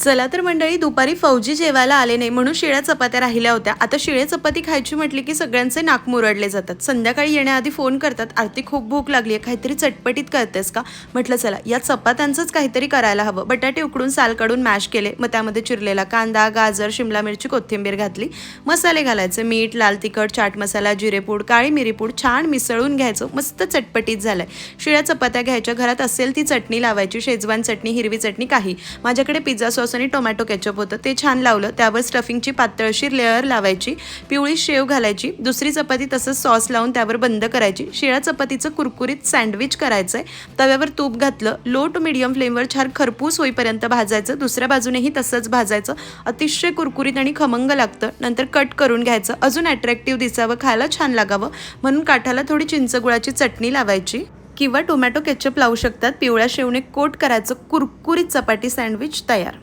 चला तर मंडळी दुपारी फौजी जेवायला आले नाही म्हणून शिळ्या चपात्या राहिल्या होत्या. आता शिळे चपाती खायची म्हटली की सगळ्यांचे नाक मुरडले जातात. संध्याकाळी येण्याआधी फोन करतात आरती खूप भूक लागली आहे काहीतरी चटपटीत करतेस का? म्हटलं चला या चपात्यांचंच काहीतरी करायला हवं. बटाटे उकडून साल काढून मॅश केले. मग त्यामध्ये चिरलेला कांदा गाजर शिमला मिरची कोथिंबीर घातली. मसाले घालायचे मीठ लाल तिखट चाट मसाला जिरेपूड काळी मिरीपूड छान मिसळून घ्यायचं. मस्त चटपटीत झालंय. शिळ्या चपात्या घ्यायच्या घरात असेल ती चटणी लावायची शेजवान चटणी हिरवी चटणी काही. माझ्याकडे पिझ्झा सॉस आणि टोमॅटो केचप होतं. ते छान लावलं. त्यावर स्टफिंगची पातळशीर लेअर लावायची पिवळी शेव घालायची दुसरी चपाती तसंच सॉस लावून त्यावर बंद करायची. शिळ्या चपातीचं कुरकुरीत सँडविच करायचं आहे तव्यावर तूप घातलं लो टू मिडियम फ्लेमवर छान खरपूस होईपर्यंत भाजायचं. दुसऱ्या बाजूनेही तसंच भाजायचं. अतिशय कुरकुरीत आणि खमंग लागतं. नंतर कट करून घ्यायचं. अजून अट्रॅक्टिव्ह दिसावं खायला छान लागावं. म्हणून काठाला थोडी चिंचगुळाची चटणी लावायची. किंवा टोमॅटो केचप लावू शकतात. पिवळ्या शेवने कोट करायचं कुरकुरीत चपाटी सँडविच तयार.